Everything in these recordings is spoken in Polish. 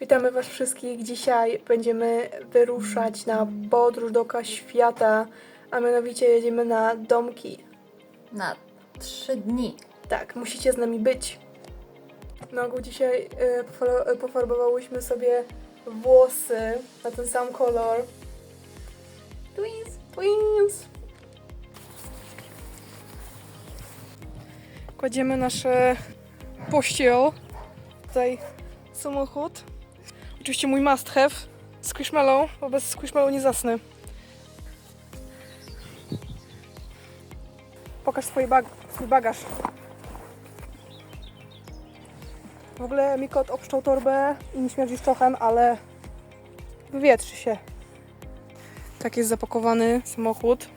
Witamy Was wszystkich. Dzisiaj będziemy wyruszać na podróż dookoła świata, a mianowicie jedziemy na domki. Na trzy dni. Tak, musicie z nami być. Na ogół dzisiaj y, pofalo- y, pofarbowałyśmy sobie włosy na ten sam kolor. Twins! Twins! Kładziemy nasze pościel. Tutaj samochód. Oczywiście mój must have. Squishmallow, bo bez Squishmallow nie zasnę. Pokaż swój, bag- swój bagaż. W ogóle mi kot obszczał torbę i nie śmierdzi szczochem, ale wywietrzy się. Tak jest zapakowany samochód.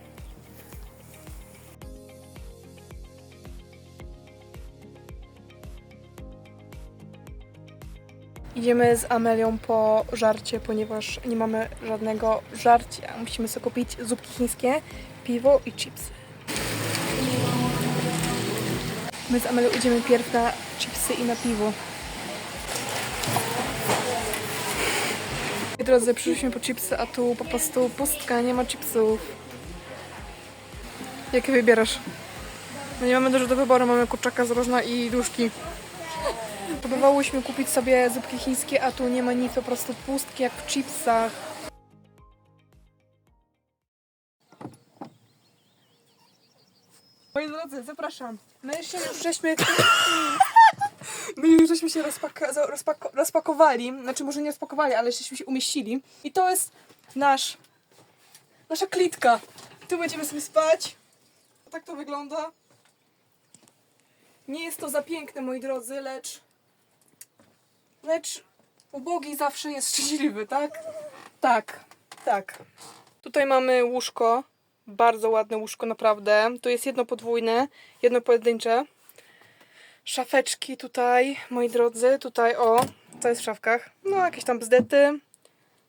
Idziemy z Amelią po żarcie, ponieważ nie mamy żadnego żarcia. Musimy sobie kupić zupki chińskie, piwo i chipsy. My z Amelią idziemy pierw na chipsy i na piwo. Moi drodzy, przyszliśmy po chipsy, a tu po prostu pustka, nie ma chipsów. Jakie wybierasz? No nie mamy dużo do wyboru, mamy kurczaka z rożna i duszki. Próbowałyśmy kupić sobie zupki chińskie, a tu nie ma nic, po prostu pustki jak w chipsach. Moi drodzy, zapraszam. My jeszcze już żeśmy... My już żeśmy się rozpaka rozpako rozpakowali, znaczy może nie rozpakowali, ale żeśmy się umieścili. I to jest nasz... nasza klitka. Tu będziemy sobie spać. Tak to wygląda. Nie jest to za piękne, moi drodzy, lecz... Lecz ubogi zawsze jest szczęśliwy, tak? Tak, tak. Tutaj mamy łóżko. Bardzo ładne łóżko, naprawdę. Tu jest jedno podwójne, jedno pojedyncze. Szafeczki tutaj, moi drodzy. Tutaj, o, co jest w szafkach? No, jakieś tam bzdety.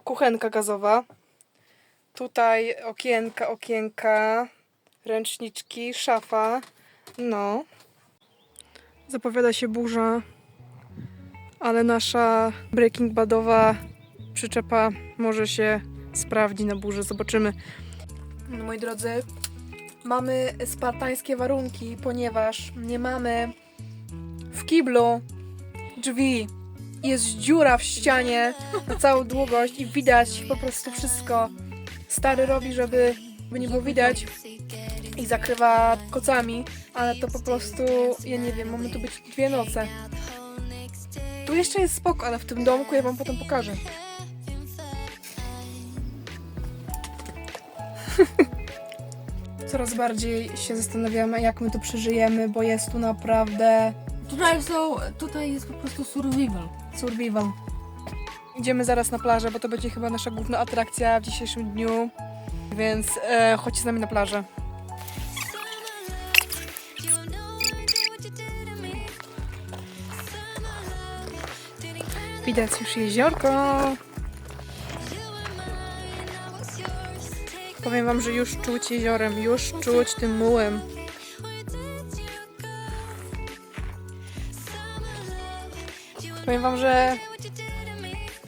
Kuchenka gazowa. Tutaj okienka, okienka. Ręczniczki, szafa. No. Zapowiada się burza ale nasza Breaking Badowa przyczepa może się sprawdzi na burzy. Zobaczymy. No, moi drodzy, mamy spartańskie warunki, ponieważ nie mamy w kiblu drzwi. Jest dziura w ścianie na całą długość i widać po prostu wszystko. Stary robi, żeby nie było widać i zakrywa kocami, ale to po prostu, ja nie wiem, mamy tu być dwie noce. Tu jeszcze jest spoko, ale w tym domku ja wam potem pokażę. Coraz bardziej się zastanawiamy, jak my tu przeżyjemy, bo jest tu naprawdę Tutaj są, tutaj jest po prostu survival. survival. Idziemy zaraz na plażę, bo to będzie chyba nasza główna atrakcja w dzisiejszym dniu, więc e, chodźcie z nami na plażę. Widać już jeziorko. Powiem wam, że już czuć jeziorem, już czuć tym mułem. Powiem wam, że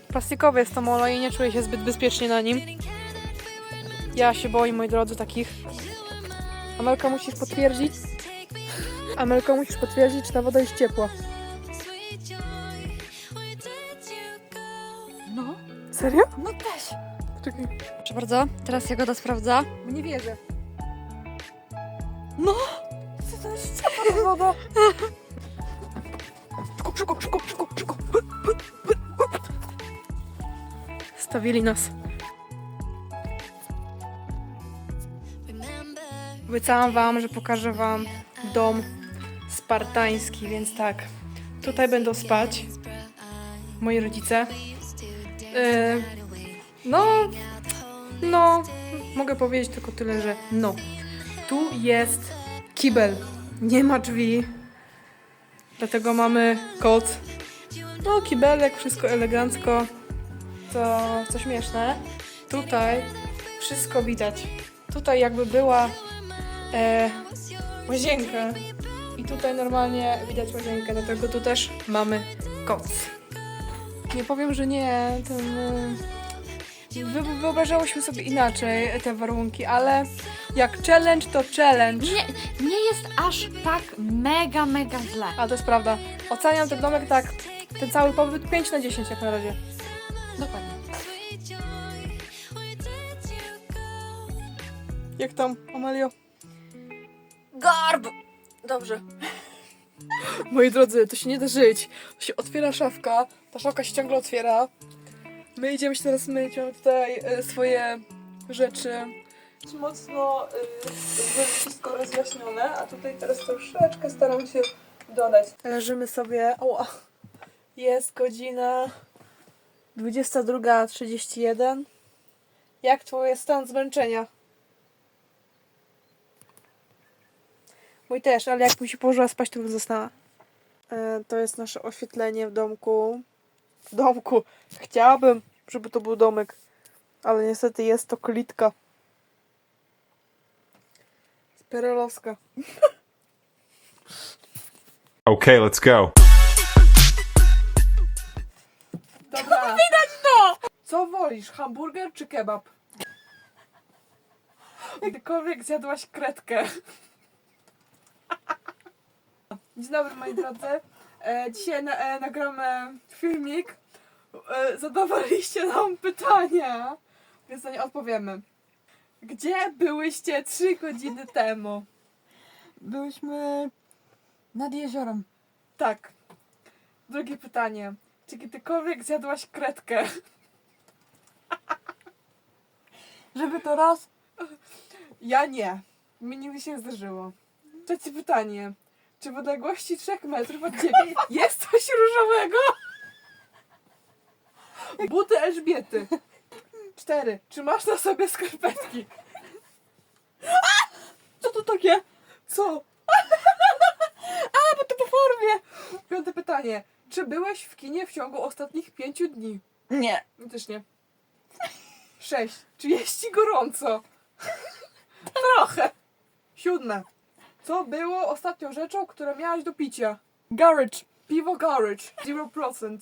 plastikowe jest to molo i nie czuję się zbyt bezpiecznie na nim. Ja się boję, moi drodzy, takich. Amelka musisz potwierdzić. Amelka musisz potwierdzić, czy ta woda jest ciepła. Serio? no też. Czekaj. Proszę bardzo, teraz Jagoda sprawdza. Nie wierzę. No! Co to jest ciepła ta woda? Szybko, szybko, szybko, szybko, szybko. Stawili nas. Obiecałam wam, że pokażę wam dom spartański, więc tak. Tutaj będą spać moi rodzice. Yy, no, no, mogę powiedzieć tylko tyle, że no. Tu jest kibel. Nie ma drzwi. Dlatego mamy koc. No, kibelek, wszystko elegancko. To co śmieszne. Tutaj wszystko widać. Tutaj jakby była e, łazienka. I tutaj normalnie widać łazienkę, dlatego tu też mamy koc. Nie powiem, że nie. Ten, y, wy, wyobrażałyśmy sobie inaczej te warunki, ale jak challenge to challenge. Nie, nie jest aż tak mega, mega źle. A to jest prawda. Oceniam ten domek tak, ten cały pobyt 5 na 10 jak na razie. Dokładnie. Jak tam, Amelio? Garb! Dobrze. Moi drodzy, to się nie da żyć. To się otwiera szafka, ta szafka się ciągle otwiera. My idziemy się teraz myć, mamy tutaj e, swoje rzeczy. Mocno e, wszystko rozjaśnione, a tutaj teraz troszeczkę staram się dodać. Leżymy sobie, oła, jest godzina 22.31. Jak twój stan zmęczenia? Mój też, ale jak mi się położyła spać, to bym zasnęła. E, to jest nasze oświetlenie w domku. W domku. Chciałabym, żeby to był domek. Ale niestety jest to klitka. Perelowska. Okay, let's go. Dobra. Widać to! Co wolisz, hamburger czy kebab? Gdykolwiek zjadłaś kredkę. Dzień dobry moi drodzy. E, dzisiaj na, e, nagramy filmik. E, zadawaliście nam pytania, więc na nie odpowiemy. Gdzie byłyście trzy godziny temu? Byłyśmy nad jeziorem. Tak. Drugie pytanie. Czy kiedykolwiek zjadłaś kredkę? Żeby to raz? Ja nie. Mi nigdy się nie zdarzyło. Trzecie pytanie. Czy w odległości 3 metrów od ciebie jest coś różowego? Buty Elżbiety. Cztery. Czy masz na sobie skarpetki? A! Co to takie? Co? A, bo to po formie. Piąte pytanie. Czy byłeś w kinie w ciągu ostatnich pięciu dni? Nie. No też nie. Sześć. Czy jest ci gorąco? Trochę. Siódme. Co było ostatnią rzeczą, którą miałaś do picia? Garage. Piwo Garage. 0%.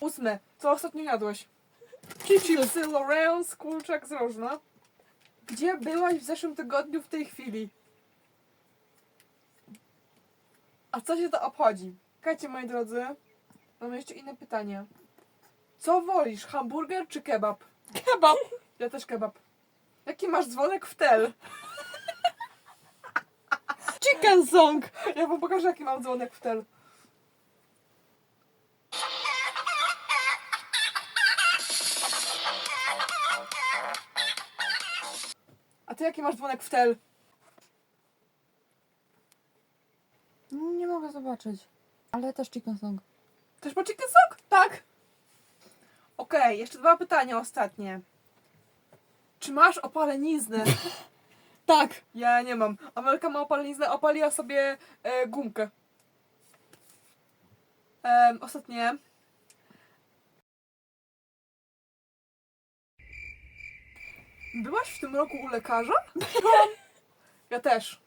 Ósme. Co ostatnio jadłeś? Chipsy Lorenz, kurczak z rożna. Gdzie byłaś w zeszłym tygodniu w tej chwili? A co się to obchodzi? Słuchajcie, moi drodzy, mamy jeszcze inne pytanie. Co wolisz, hamburger czy kebab? Kebab. Ja też kebab. Jaki masz dzwonek w tel? Chicken song. Ja wam pokażę, jaki mam dzwonek w tel. A ty jaki masz dzwonek w tel? Nie mogę zobaczyć. Ale też chicken song. Też po chicken song? Tak. Okej, jeszcze dwa pytania ostatnie. Czy masz opaleniznę? Tak. Ja nie mam. Amelka ma opaleniznę, opaliła sobie e, gumkę. Em, ostatnie. Byłaś w tym roku u lekarza? Byłam. Ja też.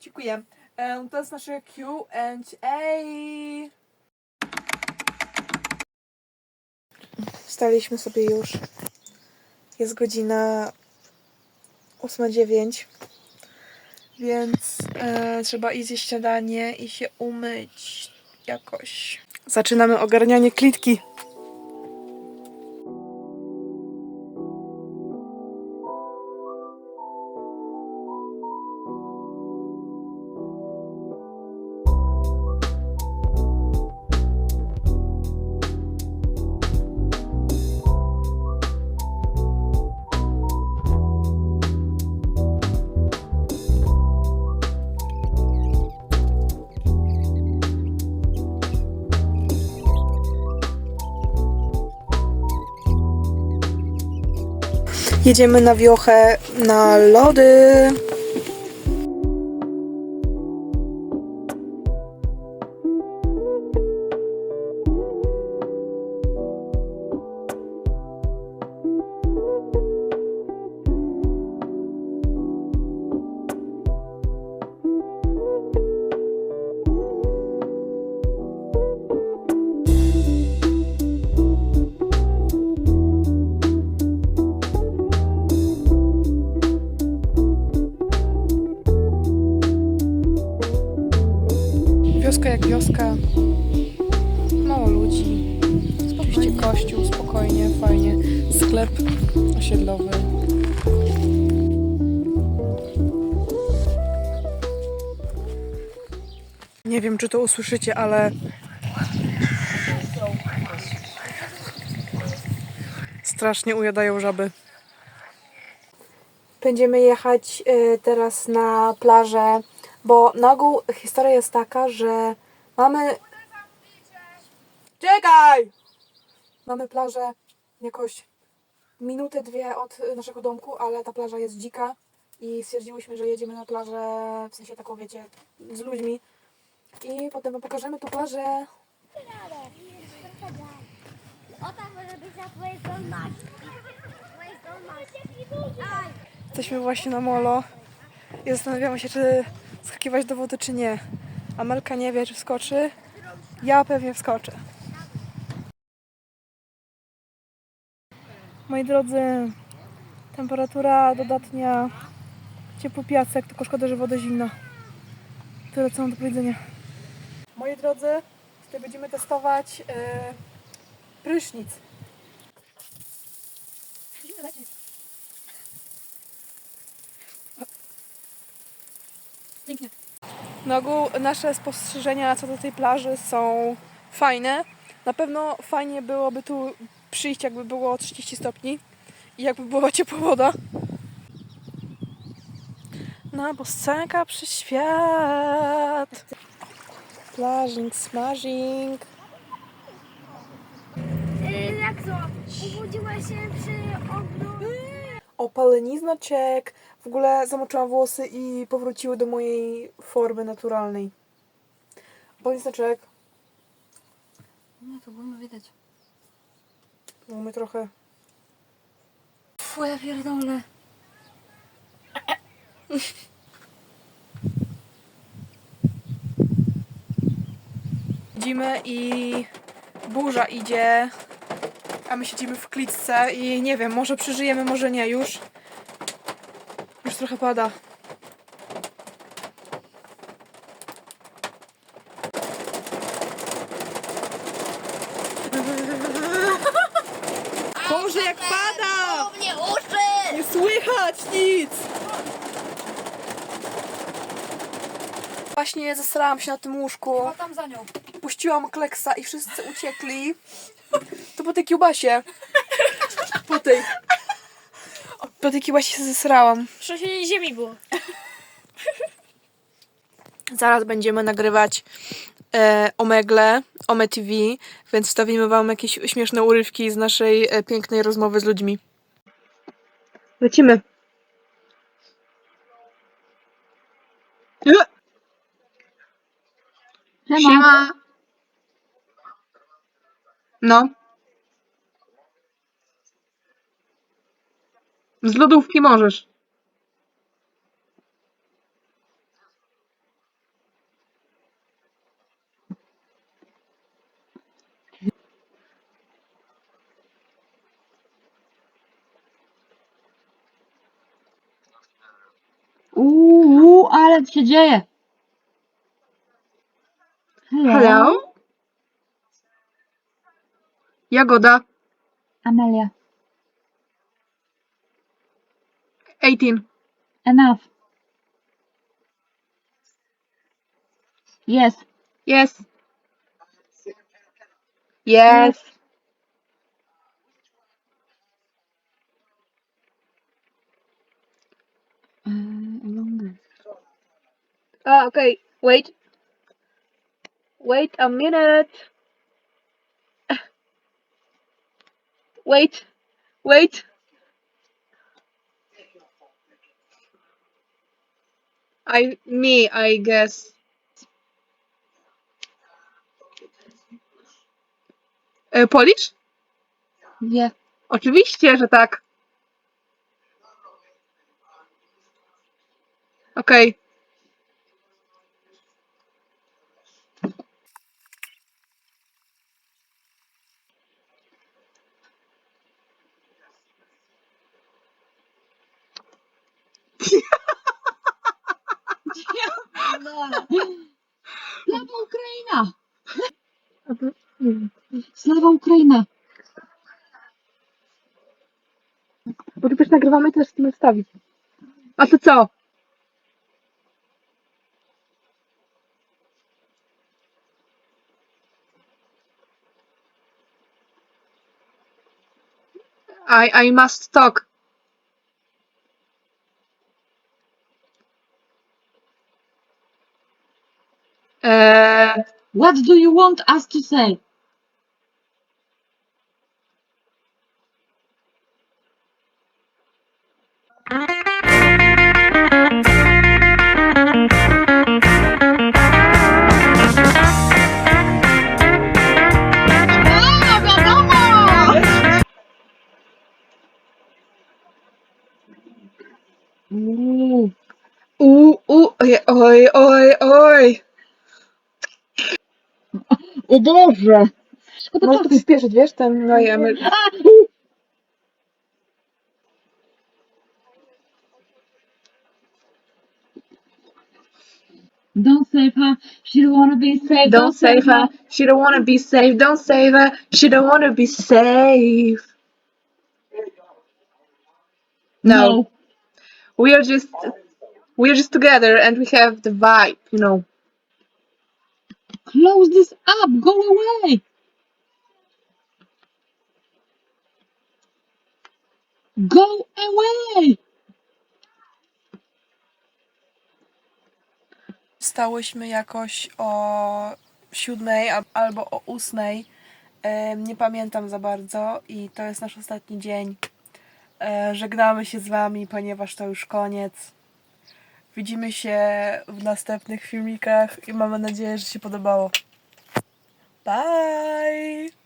Dziękuję. Em, to jest nasze Q&A. Wstaliśmy sobie już. Jest godzina 8.09, więc e, trzeba iść zjeść śniadanie i się umyć jakoś. Zaczynamy ogarnianie klitki. Jedziemy na wiochę na lody. Kościół, spokojnie, fajnie, sklep osiedlowy. Nie wiem, czy to usłyszycie, ale strasznie ujadają żaby. Będziemy jechać y, teraz na plażę, bo na ogół historia jest taka, że mamy... Czekaj! Mamy plażę jakoś minutę, dwie od naszego domku, ale ta plaża jest dzika i stwierdziłyśmy, że jedziemy na plażę, w sensie taką, wiecie, z ludźmi. I potem wam pokażemy tą plażę. O tam może być na twojej. Jesteśmy właśnie na molo i zastanawiamy się, czy skakiwać do wody, czy nie. Amelka nie wie, czy wskoczy. Ja pewnie wskoczę. Moi drodzy, temperatura dodatnia, ciepły piasek, tylko szkoda, że woda zimna. Tyle, co mam do powiedzenia. Moi drodzy, tutaj będziemy testować yy, prysznic. Pięknie. Na ogół nasze spostrzeżenia co do tej plaży są fajne. Na pewno fajnie byłoby tu przyjść, jakby było 30 stopni i jakby była ciepła woda. Na bosenka przy świat. Plażing, smażing. Jak to? Ubudziła się przy ogniu. Opalenizna ciek. W ogóle zamoczyłam włosy i powróciły do mojej formy naturalnej. Opalenizna ciek. Nie, to było widać. Mamy trochę Fu, ja pierdolę. Siedzimy i burza idzie, a my siedzimy w klitce i nie wiem, może przeżyjemy, może nie już. Już trochę pada. Boże, jak pada! mnie uszy! Nie słychać nic! Właśnie zesrałam się na tym łóżku. tam za nią. puściłam kleksa i wszyscy uciekli. To po tej kiełbasie. Po tej. Po tej kiełbasie się zesrałam. Trzęsienie ziemi było. Zaraz będziemy nagrywać e, Omegle, Ome TV, więc wstawimy wam jakieś śmieszne urywki z naszej e, pięknej rozmowy z ludźmi. Lecimy. Siema. No. Z lodówki możesz. Uuu, ale się dzieje. Hello? Jagoda, Amelia. 18. Enough. Yes. Yes. Yes. Ah, okay. Wait. Wait a minute. Wait. Wait. I me, I guess. E, Polish? Nie. Oczywiście, że tak. Okej. Slawa Ukraina! Slawa Ukraina! Bo tu też nagrywamy, też chcemy wstawić. A to co? I, I must talk. Eee, What do you want us to say? Uuu, u, u, oj, oj, oj, oj. O Boże! Szkoda Możesz to czasu. przyspieszyć, wiesz, ten, no ja, my, Don't save her. She don't wanna be saved. Don't save her. She don't wanna be safe. Don't save her. She don't wanna be safe. No, we are just we are just together and we have the vibe, you know. Close this up. Go away. Go away. Wstałyśmy jakoś o siódmej al- albo o ósmej. Nie pamiętam za bardzo i to jest nasz ostatni dzień. E, Żegnamy się z Wami, ponieważ to już koniec. Widzimy się w następnych filmikach i mamy nadzieję, że się podobało. Bye!